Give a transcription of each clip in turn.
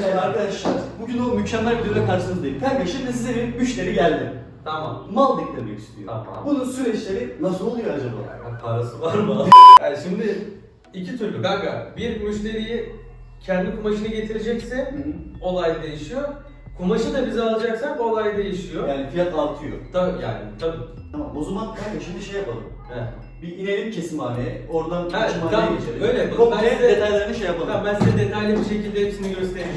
Evet arkadaşlar, bugün o mükemmel videoda karşınızdayım. Kanka şimdi size bir müşteri geldi. Tamam. Mal diklemek istiyor. Tamam. Bunun süreçleri nasıl oluyor acaba? Parası var mı? yani şimdi iki türlü kanka. Bir müşteriyi kendi kumaşını getirecekse olay değişiyor. Kumaşı da bize alacaksak olay değişiyor. Yani fiyat artıyor. Tabii yani tabii. Tamam o zaman kanka şimdi şey yapalım. He. Bir inelim kesimhaneye, oradan biçimhaneye tamam, geçelim. öyle yapalım. Komple size- detaylarını şey yapalım. Tamam ben size detaylı bir şekilde hepsini göstereyim.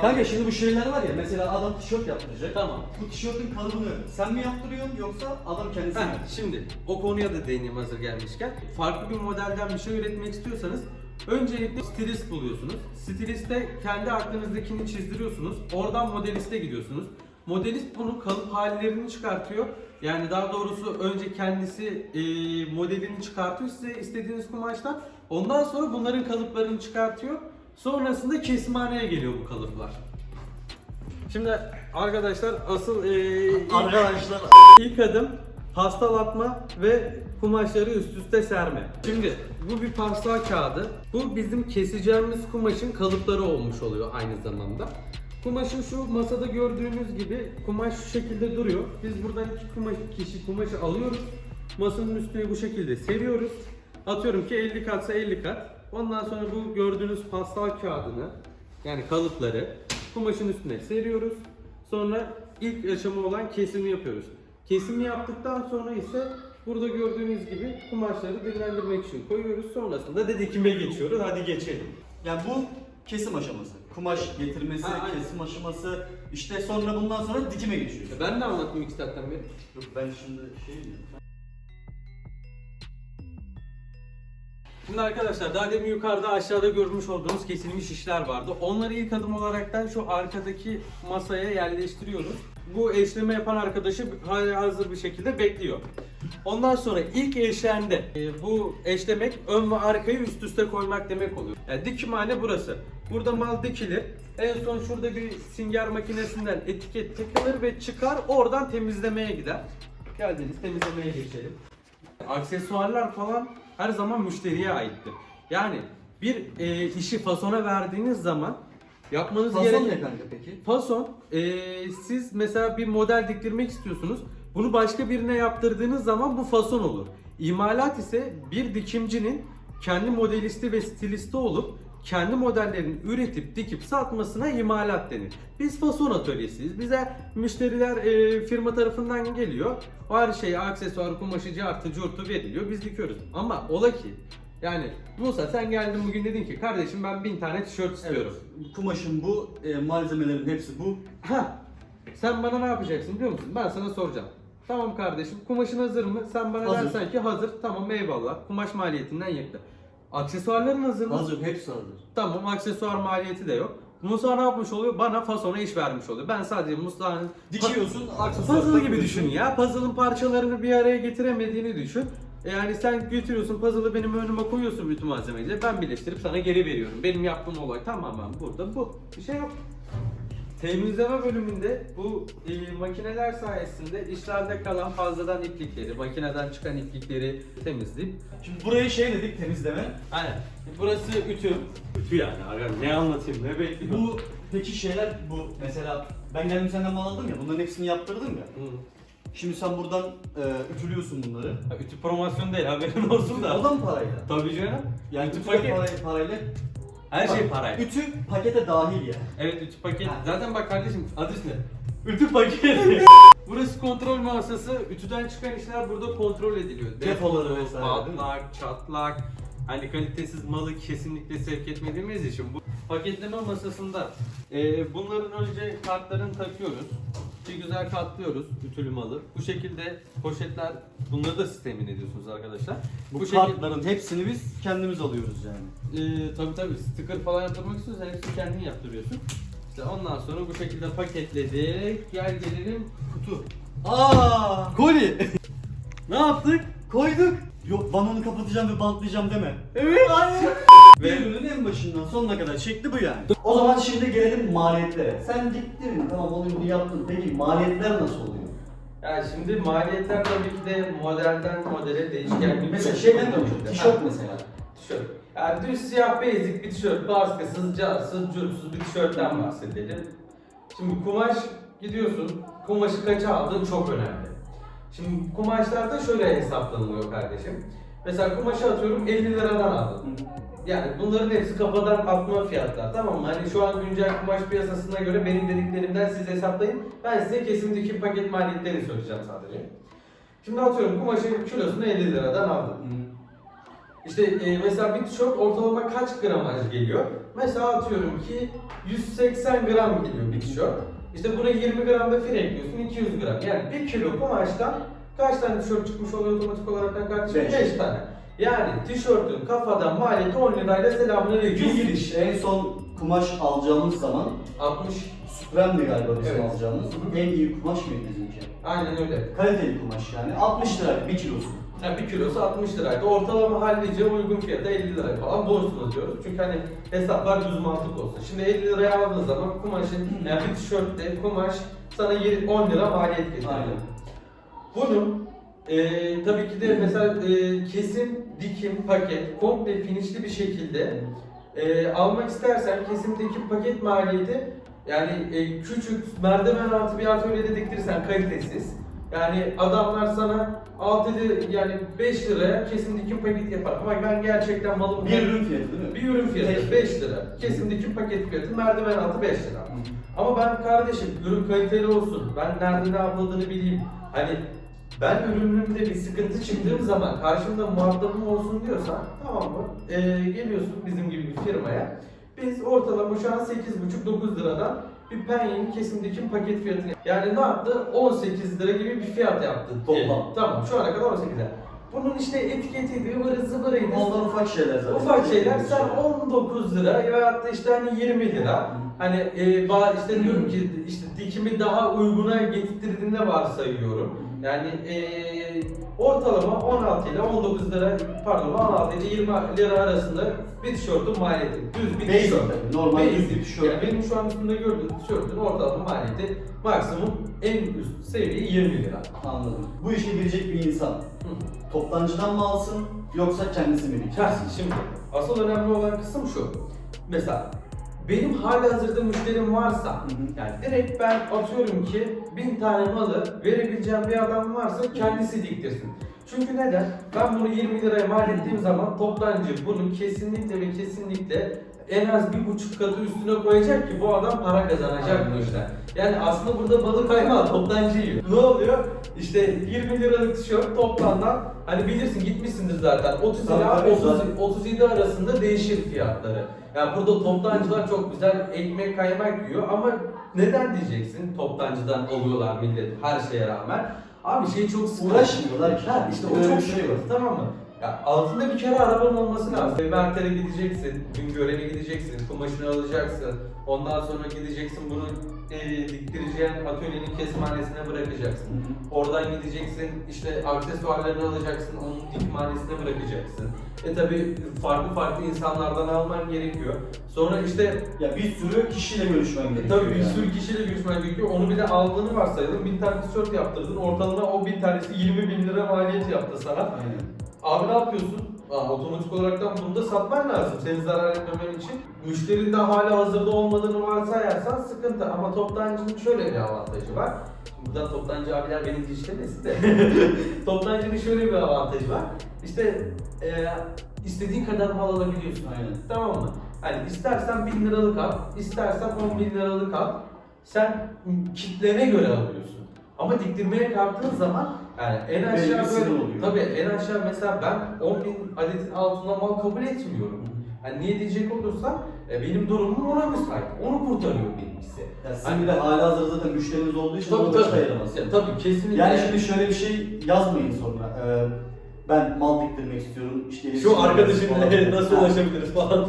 Kanka şimdi bu şeyler var ya mesela adam tişört yaptıracak. Tamam. Bu tişörtün kalıbını sen mi yaptırıyorsun yoksa adam kendisi mi? Şimdi o konuya da değineyim hazır gelmişken. Farklı bir modelden bir şey üretmek istiyorsanız öncelikle stilist buluyorsunuz. Stiliste kendi aklınızdakini çizdiriyorsunuz. Oradan modeliste gidiyorsunuz. Modelist bunun kalıp hallerini çıkartıyor. Yani daha doğrusu önce kendisi e, modelini çıkartıyor size istediğiniz kumaştan. Ondan sonra bunların kalıplarını çıkartıyor. Sonrasında kesimhaneye geliyor bu kalıplar. Şimdi arkadaşlar asıl e, ilk- Arkadaşlar İlk adım hastalatma ve kumaşları üst üste serme. Şimdi bu bir pastel kağıdı. Bu bizim keseceğimiz kumaşın kalıpları olmuş oluyor aynı zamanda. Kumaşın şu masada gördüğünüz gibi kumaş şu şekilde duruyor. Biz buradan iki kumaş, kişi kumaşı alıyoruz. Masanın üstüne bu şekilde seriyoruz. Atıyorum ki 50 katsa 50 kat. Ondan sonra bu gördüğünüz pastel kağıdını yani kalıpları kumaşın üstüne seriyoruz. Sonra ilk aşama olan kesimi yapıyoruz. Kesimi yaptıktan sonra ise burada gördüğünüz gibi kumaşları dinlendirmek için koyuyoruz. Sonrasında da geçiyoruz. Hadi geçelim. Yani bu kesim aşaması. Kumaş getirmesi, Ha, aynen. kesim aşaması. işte sonra bundan sonra dikime geçiyor. Ben de anlatayım iki dakikadan beri. Dur ben şimdi şey diyeyim. Şimdi arkadaşlar daha demin yukarıda aşağıda görmüş olduğunuz kesilmiş işler vardı. Onları ilk adım olaraktan şu arkadaki masaya yerleştiriyoruz. Bu eşleme yapan arkadaşı hali hazır bir şekilde bekliyor. Ondan sonra ilk eşlemde e, bu eşlemek ön ve arkayı üst üste koymak demek oluyor. Yani dikimhane burası. Burada mal dikilir. En son şurada bir sünger makinesinden etiket takılır ve çıkar oradan temizlemeye gider. Geldiniz temizlemeye geçelim. Aksesuarlar falan her zaman müşteriye aittir. Yani bir e, işi fasona verdiğiniz zaman yapmanız Fason gereken ne kanka peki? fason e, siz mesela bir model diktirmek istiyorsunuz. Bunu başka birine yaptırdığınız zaman bu fason olur. İmalat ise bir dikimcinin kendi modelisti ve stilisti olup kendi modellerini üretip dikip satmasına imalat denir. Biz fason atölyesiyiz. Bize müşteriler e, firma tarafından geliyor. Her şey aksesuar, kumaşı, cartı, curtu veriliyor. Biz dikiyoruz. Ama ola ki yani Musa sen geldin bugün dedin ki kardeşim ben bin tane tişört istiyorum. Evet. Kumaşın bu, e, malzemelerin hepsi bu. Ha. Sen bana ne yapacaksın biliyor musun? Ben sana soracağım. Tamam kardeşim kumaşın hazır mı? Sen bana Hazır. dersen ki hazır. Tamam eyvallah. Kumaş maliyetinden yekle. Aksesuarların hazır mı? Hazır, hepsi hazır. Tamam aksesuar maliyeti de yok. Musa ne yapmış oluyor? Bana fasona iş vermiş oluyor. Ben sadece Musa'nın Dikiyorsun, aksesuar Puzzle gibi takıyorsun. düşün ya. Puzzle'ın parçalarını bir araya getiremediğini düşün. Yani sen götürüyorsun puzzle'ı benim önüme koyuyorsun bütün malzemeleri. Ben birleştirip sana geri veriyorum. Benim yaptığım olay tamamen burada bu. Bir şey yok. Temizleme bölümünde bu e, makineler sayesinde işlerde kalan fazladan iplikleri, makineden çıkan iplikleri temizleyip Şimdi burayı şey dedik temizleme. Aynen. Burası ütü. Ütü yani. Aga ne anlatayım ne bekliyorum. Bu peki şeyler bu mesela ben geldim senden mal aldım ya bunların hepsini yaptırdım ya. Hı. Şimdi sen buradan e, ütülüyorsun bunları. Ha, ütü promosyon değil haberin olsun da. O da mı parayla? Tabii canım. Yani Ütü ütü paket. parayla, parayla. Her şey Bak, parayla. Ütü pakete dahil yani. Evet ütü paket. Ha. Zaten bak kardeşim adı üstüne. Ütü paket. Burası kontrol masası. Ütüden çıkan işler burada kontrol ediliyor. Defoları Defolu, vesaire, değil mi? Patlak, çatlak. Hani kalitesiz malı kesinlikle sevk etmediğimiz için bu paketleme masasında e, bunların önce kartlarını takıyoruz. Bir güzel katlıyoruz ütülü malı. Bu şekilde poşetler bunları da sistemin ediyorsunuz arkadaşlar. Bu, şekil- kartların hepsini biz kendimiz alıyoruz yani. ee, tabii tabii sticker falan yaptırmak istiyorsan hepsini kendin yaptırıyorsun. İşte ondan sonra bu şekilde paketledik. Gel gelelim kutu. Aa, koli. Ne yaptık? Koyduk. Yok ben onu kapatacağım ve bantlayacağım deme. Evet. Ve ürünün en başından sonuna kadar şekli bu yani. O zaman şimdi gelelim maliyetlere. Sen diktin tamam onu bunu yaptın. Peki maliyetler nasıl oluyor? Yani şimdi maliyetler tabii ki de modelden modele değişken bir Mesela şey şeyden de. Tişört mesela. tişört. Yani düz siyah basic bir tişört, baskısız, cansız, cürsüz bir tişörtten bahsedelim. Şimdi kumaş gidiyorsun, kumaşı kaça aldığın çok önemli. Şimdi kumaşlarda şöyle hesaplanılıyor kardeşim. Mesela kumaşı atıyorum 50 liradan aldım. Yani bunların hepsi kafadan atma fiyatlar tamam mı? Hani şu an güncel kumaş piyasasına göre benim dediklerimden siz hesaplayın. Ben size kesim dikim paket maliyetlerini söyleyeceğim sadece. Şimdi atıyorum kumaşın kilosunu 50 liradan aldım. İşte e, mesela bir tişört ortalama kaç gramaj geliyor? Mesela atıyorum ki 180 gram geliyor bir tişört. İşte buna 20 gram da fil ekliyorsun 200 gram. Yani 1 kilo kumaştan kaç tane tişört çıkmış oluyor otomatik olarak? Beş. 5 tane. Yani tişörtün kafadan maliyeti 10 lirayla selamünaleyküm. Bir giriş en son kumaş alacağımız zaman 60. Suprem'di galiba bizim Evet. alacağımız. En iyi kumaş mıydı bizimki? Aynen öyle. Kaliteli kumaş yani. 60 lira bir kilosu. Yani bir kilosu 60 liraydı. Ortalama hallice uygun fiyata 50 lira falan bulursunuz diyoruz. Çünkü hani hesaplar düz mantık olsun. Şimdi 50 liraya aldığın zaman kumaşın, yani bir tişörtte kumaş sana yeri- 10 lira maliyet getiriyor. Aynen. Bunun eee tabii ki de mesela eee, kesim, dikim, paket komple finişli bir şekilde eee, almak istersen kesim, dikim, paket maliyeti yani eee, küçük merdiven altı bir atölyede diktirirsen kalitesiz. Yani adamlar sana 6 yani 5 liraya kesim dikim paket yapar. Ama ben gerçekten malım Bir ürün fiyatı değil mi? bir ürün fiyatı Tek. 5 lira. Kesim dikim paket fiyatı merdiven altı 5 lira. Ama ben kardeşim ürün kaliteli olsun. Ben nerede ne yapıldığını bileyim. Hani ben ürünümde bir sıkıntı çıktığım zaman karşımda muhatabım olsun diyorsan tamam mı? Ee, geliyorsun bizim gibi bir firmaya. Biz ortalama şu an 8,5-9 liradan bir penyenin kesim dikim paket fiyatını yani ne yaptı? 18 lira gibi bir fiyat yaptı. Toplam. Tamam şu ana kadar 18 lira. Bunun işte etiketiydi, ıvırı zıvırıydı. Onlar ufak şeyler zaten. Ufak şeyler sen 19 lira veyahut da işte hani 20 lira hani e, işte diyorum ki işte dikimi daha uyguna getirdiğinde varsayıyorum. Yani e, ortalama 16 ile 19 lira pardon 16 ile 20 lira arasında bir tişörtün maliyeti. Düz bir Basic tişört. tabii, normal düz bir tişört. Yani benim şu an üstümde gördüğüm tişörtün ortalama maliyeti maksimum en üst seviye 20 lira. Anladım. Bu işe girecek bir insan toptancıdan mı alsın yoksa kendisi mi dikecek? Ha, şimdi asıl önemli olan kısım şu. Mesela benim hali hazırda müşterim varsa yani direkt ben atıyorum ki bin tane malı verebileceğim bir adam varsa kendisi diktirsin. Çünkü neden? Ben bunu 20 liraya mal ettiğim zaman toptancı bunu kesinlikle ve kesinlikle en az bir buçuk katı üstüne koyacak ki bu adam para kazanacak bu işten. Yani aslında burada balık kaymağı toptancı yiyor. Ne oluyor? İşte 20 liralık tişört toplamdan hani bilirsin gitmişsindir zaten 30 Tabii, ila tabii, 30, zaten. 37 arasında değişir fiyatları. Yani burada toptancılar çok güzel ekmek kaymak yiyor ama neden diyeceksin toptancıdan alıyorlar millet her şeye rağmen. Abi şey çok sıkıntı. Uğraşmıyorlar ki. Ha işte o Öyle çok bir şey şey var. tamam mı? Ya altında bir kere arabanın olması lazım. Mert'e gideceksin, Güngören'e gideceksin, kumaşını alacaksın. Ondan sonra gideceksin bunu e, diktireceğin atölyenin kesmanesine bırakacaksın. Oradan gideceksin, işte aksesuarlarını alacaksın, onun dikmanesine bırakacaksın. E tabi farklı farklı insanlardan alman gerekiyor. Sonra işte Ya bir sürü kişiyle görüşmen e, gerekiyor. tabii bir yani. sürü kişiyle görüşmen gerekiyor. Onu bir de aldığını varsayalım. Bin tane tişört yaptırdın. Ortalama o bin tanesi 20 bin lira maliyet yaptı sana. Aynen. Abi ne yapıyorsun? Aa, otomatik olaraktan bunu da satman lazım senin zarar etmemen için. Müşterinin de hala hazırda olmadığını varsayarsan sıkıntı ama toptancının şöyle bir avantajı var. Buradan toptancı abiler beni dişlemesin de. toptancının şöyle bir avantajı var. İşte e, istediğin kadar mal alabiliyorsun. Aynen. Tamam mı? Hani istersen 1000 liralık al, istersen 10 bin liralık al. Sen kitlene göre alıyorsun. Ama diktirmeye kalktığın zaman yani en aşağı böyle. Tabii en aşağı mesela ben 10 bin adetin altında mal kabul etmiyorum. Yani niye diyecek olursan e, benim durumum ona müsait. Onu kurtarıyor benimkisi. Ya sizin bir de hali hazırda zaten müşteriniz olduğu için onu tabii. ayıramazsın. Ya, tabii kesinlikle. Yani şimdi şöyle bir şey yazmayın sonra. Ee, ben mal diktirmek istiyorum. İşte şu arkadaşın nasıl ulaşabiliriz falan.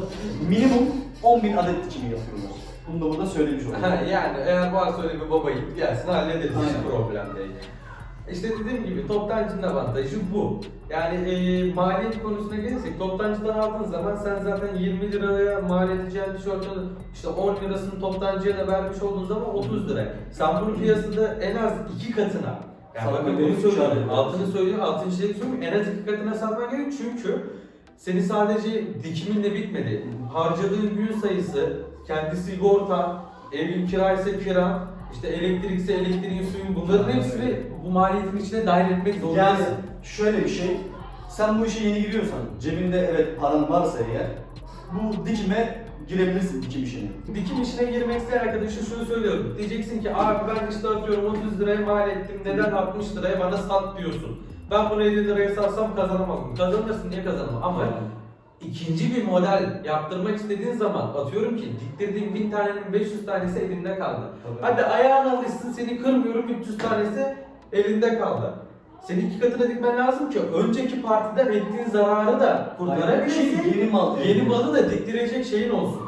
Minimum 10 bin adet dikimi yapıyorlar. Bunu da burada söylemiş olayım. yani eğer varsa öyle bir baba yiğit gelsin hallederiz hiç problem değil. İşte dediğim gibi toptancının avantajı bu. Yani e, maliyet konusuna gelirsek toptancıdan aldığın zaman sen zaten 20 liraya mal edeceğin tişörtün işte 10 lirasını toptancıya da vermiş olduğun zaman 30 lira. Sen bunu piyasada en az iki katına yani bakın bunu söylüyorum, altını söylüyor, altını çizerek söylüyorum, en az iki katına satman gerek çünkü seni sadece dikiminle bitmedi. Harcadığın gün sayısı, kendi sigorta, evin kiraysa kira, işte elektrikse elektriğin suyun bunların hepsini bu maliyetin içine dahil etmek Yani zorundasın. şöyle bir şey, sen bu işe yeni giriyorsan, cebinde evet paran varsa eğer, bu dikime girebilirsin dikim işine. Dikim işine girmek isteyen arkadaşa şunu söylüyorum. Diyeceksin ki abi ben işte atıyorum 30 liraya mal ettim. Neden 60 liraya bana sat diyorsun. Ben bunu 50 liraya satsam kazanamazdım. Kazanırsın niye kazanamam? Ama ikinci bir model yaptırmak istediğin zaman atıyorum ki diktirdiğin 1000 tanenin 500 tanesi elinde kaldı. Tabii. Hadi ayağın alışsın seni kırmıyorum 300 tanesi elinde kaldı. Senin iki katına dikmen lazım ki önceki partiden ettiğin zararı da kurtarabilesin. Aynen. Yeni mal. Yeni malı da diktirecek şeyin olsun.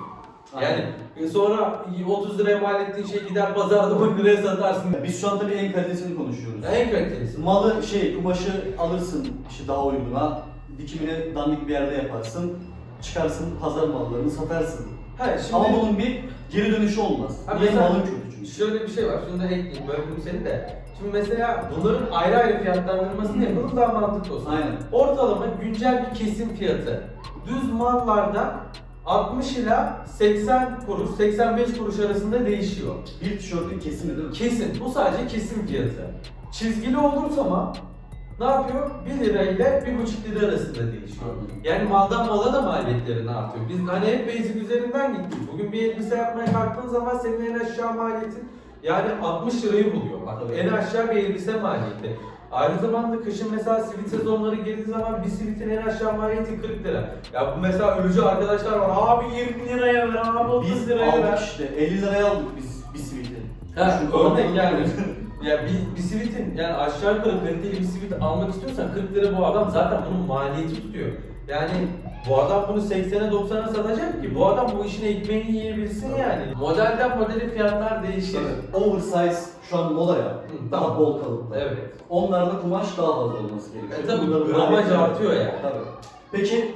Yani e, sonra 30 liraya mal ettiğin şey gider pazarda 10 liraya satarsın. Biz şu an tabii en kalitesini konuşuyoruz. En kalitesi. Malı şey, kumaşı alırsın işte daha uyguna, dikimini dandik bir yerde yaparsın, çıkarsın pazar mallarını satarsın. Ha, şimdi, Ama bunun bir geri dönüşü olmaz. Ha, Niye mesela- malın. Şöyle bir şey var, şunu da ekleyeyim, böldüm seni de. Şimdi mesela bunların ayrı ayrı fiyatlandırmasını yapalım daha mantıklı olsun. Aynen. Ortalama güncel bir kesim fiyatı. Düz mallarda 60 ila 80 kuruş, 85 kuruş arasında değişiyor. Bir tişörtün kesimi değil mi? Kesim, bu sadece kesim fiyatı. Çizgili olursa ama ne yapıyor? 1 lira ile 1,5 lira arasında değişiyor. Yani maldan mala da maliyetlerin artıyor. Biz hani hep basic üzerinden gittik. Bugün bir elbise yapmaya kalktığın zaman senin en aşağı maliyetin yani 60 lirayı buluyor. Tabii. en aşağı bir elbise maliyeti. Aynı zamanda kışın mesela sivit sezonları girdiği zaman bir sivitin en aşağı maliyeti 40 lira. Ya bu mesela ölücü arkadaşlar var. Abi 20 liraya ver, abi 30 Biz liraya ver. aldık işte 50 liraya aldık biz bir siviti. Ha, örnek yani. ya bir, bir sivitin yani aşağı yukarı kaliteli bir sivit almak istiyorsan 40 lira bu adam zaten bunun maliyeti tutuyor. Yani bu adam bunu 80'e 90'a satacak ki bu adam bu işin ekmeğini yiyebilsin yani. Modelden modele fiyatlar değişir. Tabii. Oversize şu an moda ya. Hı, daha tamam. bol kalıplı. Evet. Onlarda kumaş daha fazla olması gerekiyor. E tabii, gramaj artıyor yani. Tabii. Peki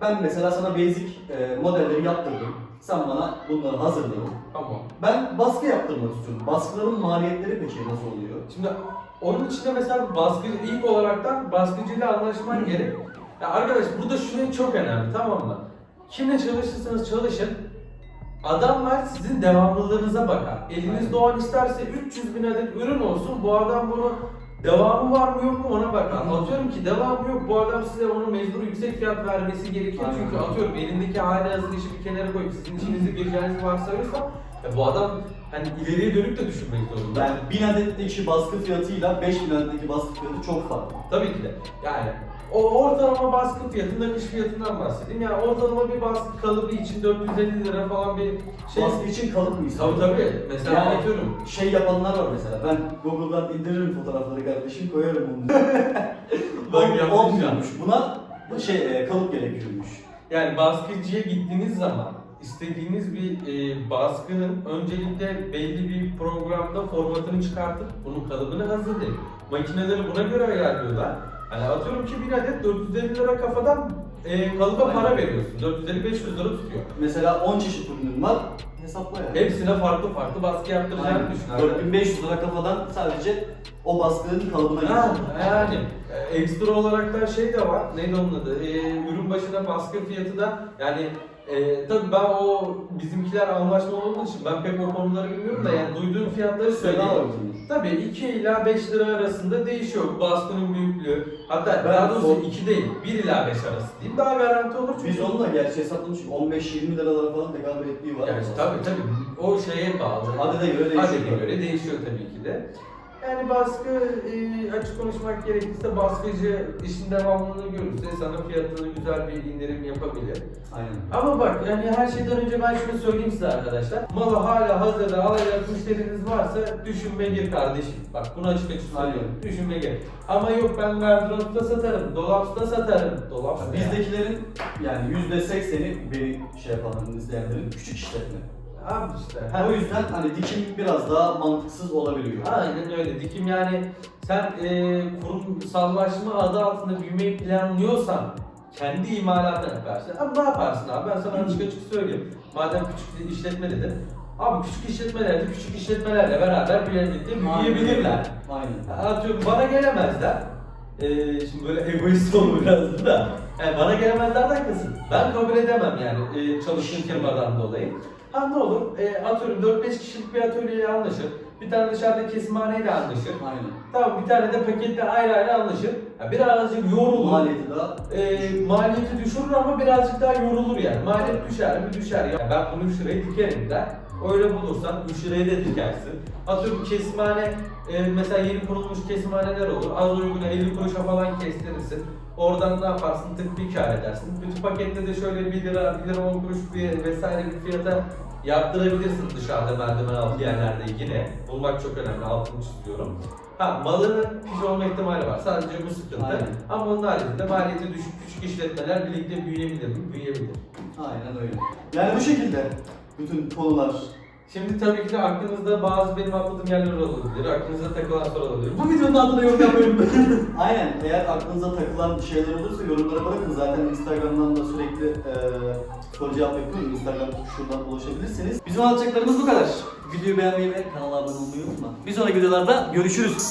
ben mesela sana basic e, modelleri yaptırdım. Sen bana bunları hazırladın. Tamam. Ben baskı yaptırmak istiyorum. Baskıların maliyetleri peki nasıl oluyor? Şimdi onun içinde mesela baskı ilk olaraktan baskıcıyla anlaşman gerek. Ya arkadaş burada şu çok önemli tamam mı? Kimle çalışırsanız çalışın Adamlar sizin devamlılığınıza bakar. Elinizde o an isterse 300 bin adet ürün olsun. Bu adam bunu devamı var mı yok mu ona bakar. Atıyorum ki devamı yok. Bu adam size onu mecbur yüksek fiyat vermesi gerekiyor. Aynen. Çünkü atıyorum elindeki hali hazır işi bir kenara koyup sizin işinizi gireceğinizi varsayıyorsa ya bu adam hani ileriye dönük de düşünmek zorunda. Yani 1000 adetteki baskı fiyatıyla 5000 adetteki baskı fiyatı çok farklı. Tabii ki de. Yani o ortalama baskı fiyatı, nakış fiyatından bahsedeyim. Yani ortalama bir baskı kalıbı için 450 lira falan bir şey. Baskı için kalıp mı Tabii tabii. Mesela Yani atıyorum. şey yapanlar var mesela. Ben Google'dan indiririm fotoğrafları kardeşim koyarım onu. Bak yapmış Olmuyormuş. Buna şey e, kalıp gerekiyormuş. Yani baskıcıya gittiğiniz zaman istediğiniz bir e, baskının öncelikle belli bir programda formatını çıkartıp bunun kalıbını hazırlayın. Makineleri buna göre ayarlıyorlar. Hani atıyorum ki bir adet 450 lira kafadan e, kalıba para veriyorsun. 450-500 lira tutuyor. Mesela 10 çeşit ürünün var. Hesapla yani. Hepsine farklı farklı baskı yaptıracağını Aynen. düşün. 4500 lira kafadan sadece o baskının kalıbına Ha, gidiyor. yani e, ekstra olarak da şey de var. Neydi onun adı? E, ürün başına baskı fiyatı da yani e, tabii ben o bizimkiler anlaşmalı olduğu için ben pek o konuları bilmiyorum da yani duyduğum fiyatları söyleyeyim. Tabii 2 ila 5 lira arasında değişiyor baskının büyüklüğü. Hatta Ben daha doğrusu son- 2 değil 1 ila 5 arası diyeyim daha garanti olur çünkü. Biz onunla gerçi hesaplamıştık 15-20 liralara falan tekabül ettiği var. yani tabii tabii o şeye bağlı. Adede göre değişiyor. Adede göre değişiyor tabii ki de. Yani baskı e, açık konuşmak gerekirse baskıcı işin devamlılığını görürse sana fiyatını güzel bir indirim yapabilir. Aynen. Ama bak yani her şeyden önce ben şunu söyleyeyim size arkadaşlar. Malı hala hazırda alacak müşteriniz varsa düşünme gir kardeşim. Bak bunu açık açık söylüyorum. Düşünme gir. Ama yok ben gardıropta satarım, dolapta satarım. Dolap? Bizdekilerin yani %80'i beni şey yapanların izleyenlerin küçük işletme. Abi işte. O yüzden hani dikim biraz daha mantıksız olabiliyor. Aynen öyle. Dikim yani sen e, kurumsallaşma adı altında büyümeyi planlıyorsan kendi imalatını yaparsın. Ama ne yaparsın abi? Ben sana açık açık söyleyeyim. Madem küçük işletme dedim. Abi küçük işletmeler de küçük işletmelerle beraber birlikte büyüyebilirler. Aynen. Atıyorum bana gelemezler. Ee, şimdi böyle egoist oldu biraz da. Yani bana gelemezlerden kısım. Ben kabul edemem yani e, çalıştığım firmadan dolayı. Ha ne olur? E, atıyorum 4-5 kişilik bir atölyeyle anlaşır. Bir tane dışarıda kesimhaneyle anlaşır. Aynen. Tamam bir tane de paketle ayrı ayrı anlaşır. Ya birazcık yorulur. Maliyeti daha E, maliyeti düşürür ama birazcık daha yorulur yani. Maliyet düşer mi? Düşer ya. Ben bunu 3 liraya dikerim der. Öyle bulursan 3 liraya da dikersin. Atıyorum kesimhane, e, mesela yeni kurulmuş kesimhaneler olur. Az uyguna 50 kuruşa falan kestirirsin. Oradan ne yaparsın? Tık bir kar edersin. Bütün pakette de şöyle 1 lira, 1 lira 10 kuruş bir vesaire bir fiyata yaptırabilirsin dışarıda merdiven altı yerlerde yine. Bulmak çok önemli, altını çiziyorum. Ha malının piş olma ihtimali var. Sadece bu sıkıntı. Aynen. Ama onun haricinde maliyeti düşük küçük işletmeler birlikte büyüyebilir mi? Büyüyebilir. Aynen öyle. Yani bu şekilde bütün konular. Şimdi tabii ki de aklınızda bazı benim atladığım yerler olabilir. Aklınıza takılan soru olabilir. Bu videonun altına yorum yapmayı Aynen. Eğer aklınıza takılan şeyler olursa yorumlara bırakın. Zaten Instagram'dan da sürekli eee soru cevap yapıyorum. Instagram şuradan ulaşabilirsiniz. Bizim anlatacaklarımız bu kadar. Videoyu beğenmeyi ve kanala abone olmayı unutma. Bir sonraki videolarda görüşürüz.